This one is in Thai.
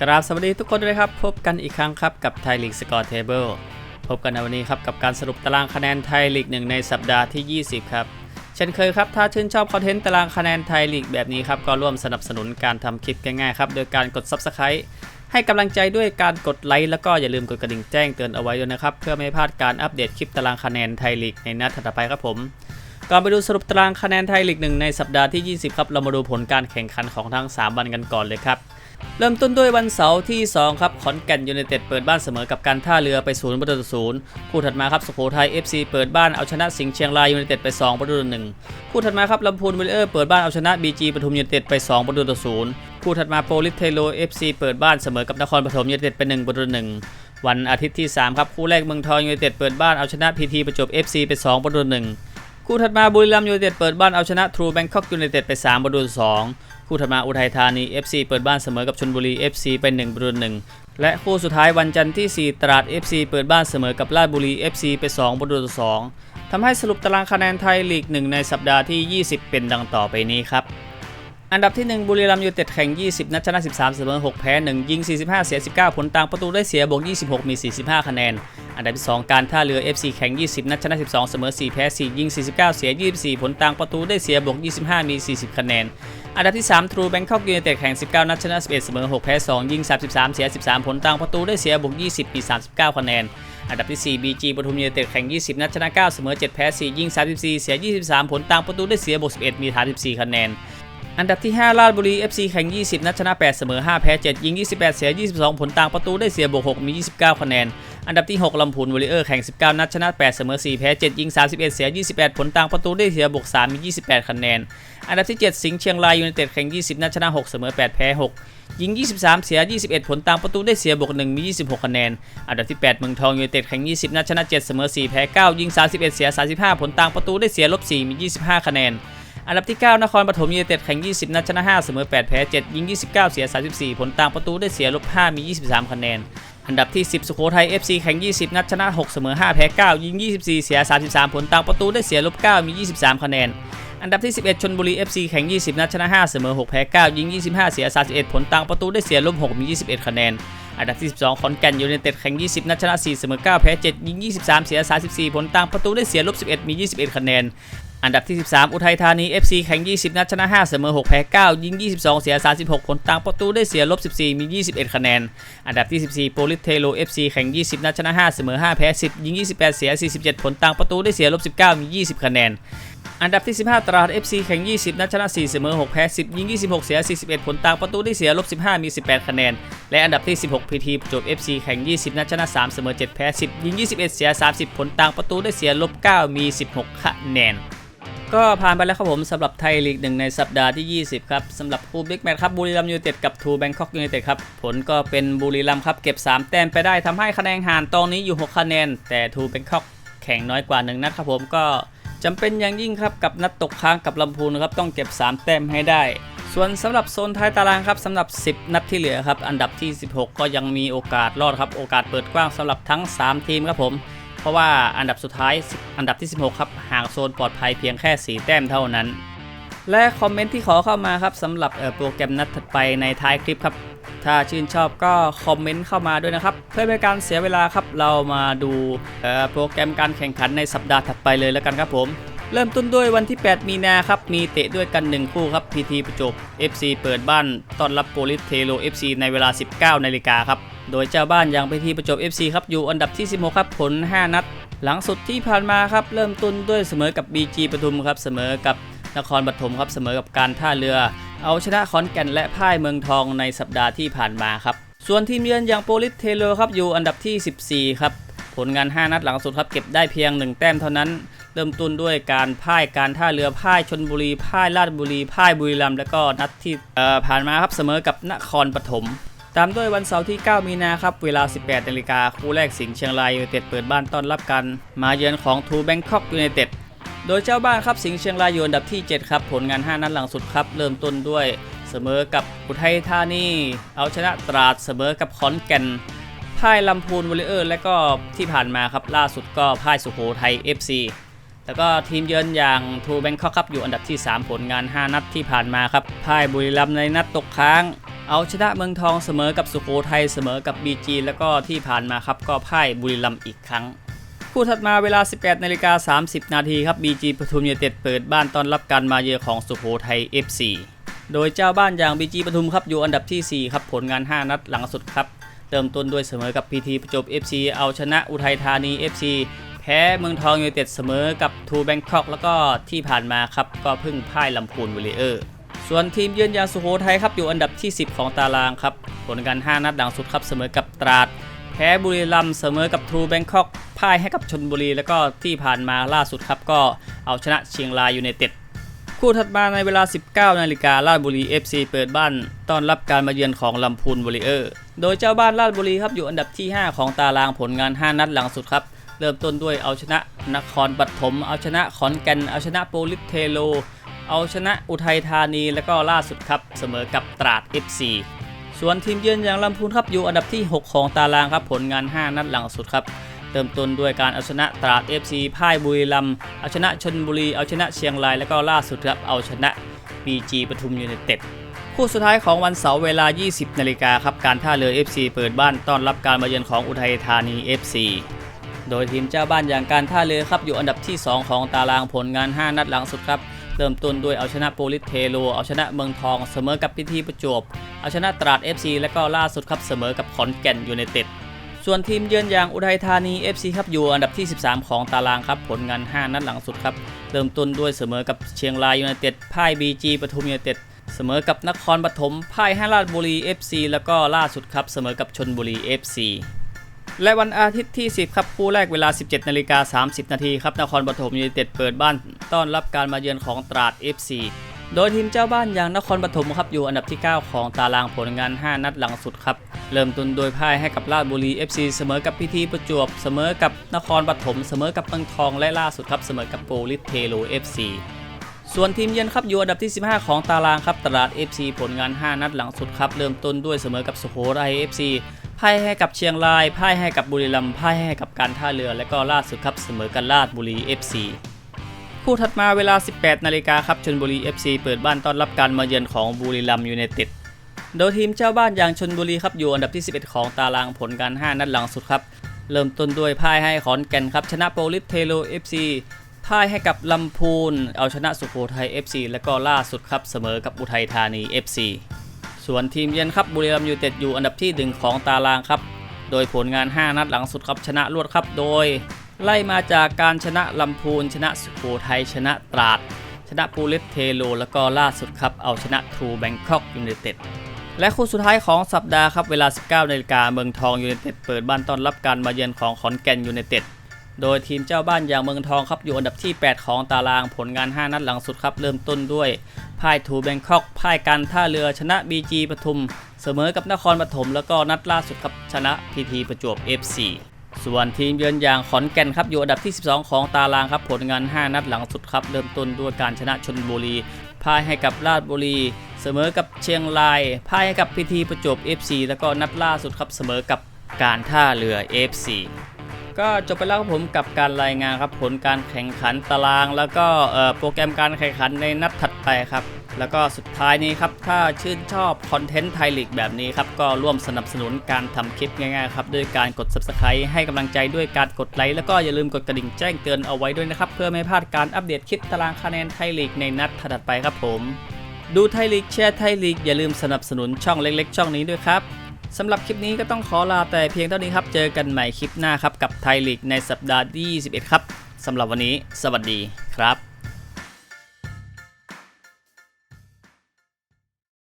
กราบสวัสดีทุกคนด้วยครับ พบกันอีกครั้งครับกับไทยลีกสกอร์เทเบิลพบกันในวันนี้ครับกับการสรุปตารางคะแนนไทยลีกหนึ่งในสัปดาห์ที่ 20 ครับ เช่นเคยครับถ้าชื่นชอบคอนเทนต์ตารางคะแนนไทยลีกแบบนี้ครับ ก็ร่วมสนับสนุนการทำคลิปง่ายๆครับ โดยการกด Subscribe ให้กำลังใจด้วยการกดไลค์แล้วก็อย่าลืมกดกระดิ่งแจ้งเตือนเอาไว้ด้วยนะครับเพื่อไม่พลาดการอัปเดตคลิปตารางคะแนนไทยลีกในนัดถัดไปครับผมก่อนไปดูสรุปตารางคะแนนไทยลีกหนึ่งในสัปดาห์ที่ 20 ครับเรามาดูผลการแข่งขันของทั้ง 3 วันกันก่อนเลยครับ เริ่มต้นด้วยวันเสาร์ที่ 2 ครับ ขอนแก่นยูไนเต็ดเปิดบ้านเสมอกับการท่าเรือไป0ประตูต่อศูนย์คู่ถัดมาครับสุโขทัย FC เปิดบ้านเอาชนะสิงห์เชียงรายยูไนเต็ดไป 2 ประตูต่อหนึ่งคู่ถัดมาครับลำพูนวิลเลอร์เปิดบ้านเอาชนะ BG ปทุมยูไนเต็ดไป 2 ประตูต่อศูนย์คู่ถัดมาโปลิสเทโล FC เปิดบ้านเสมอกับนครปฐมยูไนเต็ดไป 1 ประตูต่อหนึ่งวันอาทิตย์ที่ 3 ครับคู่แรกเมืองทองยูไนเต็ดเปิดบ้านเอาชนะพีทีประจวบ FC ไป 2 ประตูต่อหนึ่งคู่ถัดมาบุรีรัมย์ยูไนเต็ดเปิดบ้านเอาชนะทรูแบงคอกยูไนเต็ดไป 3 ประตูต่อ2 คู่ถัดมาอุทัยธานี FC เปิดบ้านเสมอกับชนบุรี FC ไป1ประตูหนึ่งและคู่สุดท้ายวันจันทร์ที่ 4 ตราด FC เปิดบ้านเสมอกับราชบุรี FC ไป2ประตูต่อ2ทำให้สรุปตารางคะแนนไทยลีก 1 ในสัปดาห์ที่ 20 เป็นดังต่อไปนี้ครับ อันดับที่ 1 บุรีรัมย์ยูไนเต็ดแข่ง 20 นัดชนะ 13เสมอ6แพ้ 1 ยิง 45 เสีย 19 ผลต่างประตูได้เสียบวก 26 มี 45 คะแนน อันดับที่ 2 การท่าเรือ FC แข่ง 20 นัดชนะ 12เสมอ4แพ้ 4 ยิง 49 เสีย 24 ผลต่างประตูได้เสียบวก 25 มี 40 คะแนน อันดับที่ 3 ทรูแบงคอกยูไนเต็ดแข่ง 19 นัดชนะ 11เสมอ6แพ้ 2 ยิง 33 เสีย 13 ผลต่างประตูได้เสียบวก 20 มี 39 คะแนนอันดับที่ 4 BG ปทุมยูไนเต็ดแข่ง 20 นัดชนะ 9 เสมอ 7 แพ้ 4 ยิง 34 เสีย 23 ผลต่างประตูได้เสียบวก 11 มี 34 คะแนน อันดับที่ 5 ราชบุรี FC แข่ง 20 นัดชนะ 8 เสมอ 5 แพ้ 7 ยิง 28 เสีย 22 ผลต่างประตูได้เสียบวก 6 มี 29 คะแนน อันดับที่ 6 ลำพูนวอริเออร์แข่ง 19 นัดชนะ 8 เสมอ 4 แพ้ 7 ยิง 31 เสีย 28 ผลต่างประตูได้เสียบวก 3 มี 28 คะแนน อันดับที่ 7 สิงห์เชียงรายยูไนเต็ดแข่ง 20 นัดชนะ 6 เสมอ 8 แพ้ 6 ยิง 23 เสีย 21 ผลต่างประตูได้เสียบวก 1 มี 26 คะแนน อันดับที่ 8 เมืองทองยูไนเต็ดแข่ง 20 นัดชนะ 7 เสมอ 4 แพ้ 9 ยิง 31 เสีย 35 ผลต่างประตูได้เสียลบ 4 มี 25 คะแนน อันดับที่ 9 นครปฐมยูไนเต็ดแข่ง 20 นัดชนะ 5 เสมอ 8 แพ้ 7 ยิง 29 เสีย 34 ผลต่างประตูได้เสียลบ 5 มี 23 คะแนน อันดับที่ 10 สุโขทัย FC แข่ง 20 นัดชนะ 6 เสมอ 5 แพ้ 9 ยิง 24 เสีย 33 ผลต่างประตูได้เสียลบ 9 มี 23 คะแนน อันดับที่ 11 ชนบุรี FC แข่ง 20 นัดชนะ 5 เสมอ 6 แพ้ 9 ยิง 25 เสีย 31 ผลต่างประตูได้เสียลบ 6 มี 21 คะแนนอันดับที่ 12 ขอนแก่นยูไนเต็ดแข่ง 20 นัดชนะ 4 เสมอ 9 แพ้ 7 ยิง 23 เสีย 34 ผลต่างประตูได้เสียลบ 11 มี 21 คะแนน อันดับที่ 13 อุทัยธานี FC แข่ง 20 นัดชนะ 5 เสมอ 6 แพ้ 9 ยิง 22 เสีย 36 ผลต่างประตูได้เสียลบ 14 มี 21 คะแนน อันดับที่ 14 โปลิสเทโล FC แข่ง 20 นัดชนะ 5 เสมอ 5 แพ้ 10 ยิง 28 เสีย 47 ผลต่างประตูได้เสียลบ 19 มี 20 คะแนนอันดับที่ 15 ตราด FC แข่ง 20 นัดชนะ 4 เสมอ 6 แพ้ 10 ยิง 26 เสีย 41 ผลต่างประตูได้เสียลบ 15 มี 18 คะแนน และอันดับที่ 16พีทีประจวบ FC แข่ง 20 นัดชนะ 3 เสมอ 7 แพ้ 10 ยิง 21 เสีย 30 ผลต่างประตูได้เสียลบ 9 มี 16 คะแนน ก็ผ่านไปแล้วครับผมสำหรับไทยลีกหนึ่งในสัปดาห์ที่ 20 ครับสำหรับคู่บิ๊กแมตช์ครับบุรีรัมย์ยูไนเต็ดกับทูแบงคอกยูไนเต็ดครับ ผลก็เป็นบุรีรัมย์ครับเก็บ 3 แต้มไปได้ทำให้คะแนนห่างตอนนี้อยู่ 6 คะแนน แต่ทูแบงคอกแข่งน้อยกว่า 1 นัดครับผมก็จำเป็นอย่างยิ่งครับกับนัดตกค้างกับลำพูนครับต้องเก็บ 3 แต้มให้ได้ ส่วนสำหรับโซนท้ายตารางครับสำหรับ 10 นัดที่เหลือครับอันดับที่ 16 ก็ยังมีโอกาสรอดครับโอกาสเปิดกว้างสำหรับทั้ง 3 ทีมครับผม ราะว่าอันดับสุดท้ายอันดับที่ 16 ครับห่างโซนปลอดภัยเพียงแค่ 4 แต้มเท่านั้น และคอมเมนต์ที่ขอเข้ามาครับสำหรับโปรแกรมนัดถัดไปในท้ายคลิปครับ ถ้าชื่นชอบก็คอมเมนต์เข้ามาด้วยนะครับ เพื่อเป็นการเสียเวลาครับเรามาดูโปรแกรมการแข่งขันในสัปดาห์ถัดไปเลยแล้วกันครับผมเริ่มต้นด้วยวันที่ 8 มีนาครับ มีเตะด้วยกัน 1 คู่ครับ PT ประจบ FC เปิดบ้านต้อนรับโปลิสเทโล FC ในเวลา 19นาฬิกาครับ โดยเจ้าบ้านอย่าง PT ประจบ FC ครับอยู่อันดับที่ 16 ครับผล 5 นัด หลังสุดที่ผ่านมาครับเริ่มต้นด้วยเสมอกับ BG ปทุมครับเสมอกับนครปฐมครับเสมอกับการท่าเรือ เอาชนะขอนแก่นและพ่ายเมืองทองในสัปดาห์ที่ผ่านมาครับส่วนทีมเยือนอย่างโปลิสเทโลครับอยู่อันดับที่ 14 ครับผลงาน 5 นัดหลังสุดครับเก็บได้เพียง 1 แต้มเท่านั้น เริ่มต้นด้วยการพ่ายการท่าเรือพ่ายชนบุรีพ่ายราชบุรีพ่ายบุรีรัมย์แล้วก็นัดที่เอ่อผ่านมาครับเสมอกับนครปฐม ตามด้วยวันเสาร์ที่ 9 มีนาครับ เวลา 18นาฬิกาคู่แรกสิงห์เชียงรายยูไนเต็ดเปิดบ้านต้อนรับกัน มาเยือนของทูแบงคอกยูไนเต็ดโดยเจ้าบ้านครับสิงห์เชียงรายอยู่อันดับที่ 7 ครับ ผลงาน 5 นัดหลังสุดครับ เริ่มต้นด้วย เสมอกับอุทัยธานีเอาชนะตราดเสมอกับขอนแก่นพ่ายลำพูนวอลเลอร์ และก็ที่ผ่านมาครับล่าสุดก็พ่ายสุโขทัย FC แล้วก็ทีมเยือนอย่างทูแบงคอกครับอยู่อันดับที่ 3 ผลงาน 5 นัดที่ผ่านมาครับพ่ายบุรีรัมย์ในนัดตกค้าง เอาชนะเมืองทองเสมอกับสุโขทัยเสมอกับ BG แล้วก็ที่ผ่านมาครับก็พ่ายบุรีรัมย์อีกครั้ง คู่ถัดมาเวลา 18นาฬิกา30 นาทีครับ BG ปทุมยูเต็ดเปิดบ้านต้อนรับการมาเยือนของสุโขทัย FC โดยเจ้าบ้านอย่าง BG ปทุมครับอยู่อันดับที่ 4 ครับผลงาน 5 นัดหลังสุดครับเริ่มต้นด้วยเสมอกับ PT ประจบ FC เอาชนะอุทัยธานี FC แพ้เมืองทองยูเต็ดเสมอกับทูแบงคอกแล้วก็ที่ผ่านมาครับก็เพิ่งพ่ายลำพูนวอลเลอร์ ส่วนทีมเยือนยางสุโขทัยครับอยู่อันดับที่ 10 ของตารางครับผลงาน5นัดหลังสุดครับเสมอกับตราด แพ้บุรีรัมย์เสมอกับทรูแบงคอกพ่ายให้กับชนบุรี แล้วก็ที่ผ่านมาล่าสุดครับก็เอาชนะเชียงรายยูไนเต็ดคู่ถัดมาในเวลา 19 นาฬิการาชบุรี FC เปิดบ้านต้อนรับการมาเยือนของลำพูนวอริเออร์ โดยเจ้าบ้านราชบุรีครับอยู่อันดับที่ 5 ของตารางผลงาน 5 นัดหลังสุดครับ เริ่มต้นด้วยเอาชนะนครปฐมเอาชนะขอนแก่นเอาชนะโปลิสเทโล เอาชนะอุทัยธานีแล้วก็ล่าสุดครับเสมอกับตราด FC ส่วนทีมเยือนอย่างลำพูนครับอยู่อันดับที่ 6 ของตารางครับผลงาน 5 นัดหลังสุดครับเริ่มต้นด้วยการเอาชนะตราด FC พ่ายบุรีรัมย์เอาชนะชนบุรีเอาชนะเชียงรายแล้วก็ล่าสุดครับเอาชนะ BG ปทุมยูไนเต็ดคู่สุดท้ายของวันเสาร์เวลา 20 นาฬิกาครับการท่าเรือ FC เปิดบ้านต้อนรับการมาเยือนของอุทัยธานี FC โดยทีมเจ้าบ้านอย่างการท่าเรือครับอยู่อันดับที่ 2 ของตารางผลงาน 5 นัดหลังสุดครับ เริ่มต้นด้วยเอาชนะโปลิสเทโล เอาชนะเมืองทอง เสมอกับพิธีประจวบ เอาชนะตราด FC และก็ล่าสุดครับเสมอกับขอนแก่นยูไนเต็ด ส่วนทีมเยือนอย่างอุทัยธานี FC ครับอยู่อันดับที่ 13 ของตารางครับผลงาน 5 นัดหลังสุดครับ เริ่มต้นด้วยเสมอกับเชียงรายยูไนเต็ดพ่าย BG ปทุมยูไนเต็ดเสมอกับนครปฐมพ่ายให้ราชบุรี FC แล้วก็ล่าสุดครับเสมอกับชนบุรี FC และวันอาทิตย์ที่ 10 ครับคู่แรกเวลา 17นาฬิกา30 นาทีครับนครปฐมยูไนเต็ดเปิดบ้านต้อนรับการมาเยือนของตราด FC โดยทีมเจ้าบ้านอย่างนครปฐมครับอยู่อันดับที่ 9 ของตารางผลงาน 5 นัดหลังสุดครับ เริ่มต้นโดยพ่ายให้กับราชบุรี FC เสมอกับพิธีประจวบ เสมอกับนครปฐมเสมอกับเมืองทองและล่าสุดครับเสมอกับโปลิสเทโล FC ส่วนทีมเยือนครับอยู่อันดับที่ 15 ของตารางครับตราด FC ผลงาน 5 นัดหลังสุดครับเริ่มต้นด้วยเสมอกับสุโขทัย FC พ่ายให้กับเชียงรายพ่ายให้กับบุรีรัมย์พ่ายให้กับการท่าเรือ และก็ล่าสุดครับเสมอกับราชบุรี FC คู่ถัดมาเวลา 18 นาฬิกาครับชนบุรี FC เปิดบ้านต้อนรับการมาเยือนของบุรีรัมย์ยูไนเต็ดโดยทีมเจ้าบ้านอย่างชนบุรีครับอยู่อันดับที่ 11 ของตารางผลการ 5 นัดหลังสุดครับ เริ่มต้นด้วยพ่ายให้ขอนแก่นครับชนะโปลิสเทโล FC พ่ายให้กับลำพูน เอาชนะสุโขทัย FC และก็ล่าสุดครับเสมอกับอุทัยธานี FC ส่วนทีมเยือนครับบุรีรัมย์ยูเต็ดอยู่อันดับที่ 1 ของตารางครับ โดยผลงาน 5 นัดหลังสุดครับชนะรวดครับ โดย ไล่มาจากการชนะลำพูน ชนะสุโขทัยชนะตราด ชนะปูลิสเทโล แล้วก็ล่าสุดครับเอาชนะทรูแบงคอกยูไนเต็ดและคู่สุดท้ายของสัปดาห์ครับเวลา 19นาฬิกาเมืองทองยูไนเต็ดเปิดบ้านต้อนรับการมาเยือนของขอนแก่นยูไนเต็ดโดยทีมเจ้าบ้านอย่างเมืองทองครับอยู่อันดับที่ 8 ของตารางผลงาน 5 นัดหลังสุดครับเริ่มต้นด้วย พ่ายทูแบงคอกพ่ายการท่าเรือชนะ BG ปทุม เสมอกับนครปฐมแล้วก็นัดล่าสุดครับชนะพีทีประจวบ FC ส่วนทีมเยือนอย่างขอนแก่นครับอยู่อันดับที่ 12 ของตารางครับผลงาน 5 นัดหลังสุดครับ เริ่มต้นด้วยการชนะชนบุรีพ่ายให้กับราชบุรี เสมอกับเชียงรายพ่ายให้กับพีทีประจวบ FC แล้วก็นัดล่าสุดครับเสมอกับการท่าเรือ FC ก็จบไปแล้วครับผมกับการรายงานครับผลการแข่งขันตาราง แล้วก็โปรแกรมการแข่งขันในนัดถัดไปครับ แล้วก็สุดท้ายนี้ครับถ้าชื่นชอบคอนเทนต์ไทยลีกแบบนี้ครับก็ร่วมสนับสนุนการทำคลิปง่ายๆครับด้วยการกด subscribe ให้กำลังใจด้วยการกดไลค์แล้วก็อย่าลืมกดกระดิ่งแจ้งเตือนเอาไว้ด้วยนะครับเพื่อไม่พลาดการอัปเดตคลิปตารางคะแนนไทยลีกในนัดถัดไปครับผม ดูไทยลีกแชร์ไทยลีกอย่าลืมสนับสนุนช่องเล็ก ๆ ช่องนี้ด้วยครับ สำหรับคลิปนี้ก็ต้องขอลาแต่เพียงเท่านี้ครับ เจอกันใหม่คลิปหน้าครับ กับไทยลีกในสัปดาห์ที่21 ครับสำหรับวันนี้ สวัสดีครับ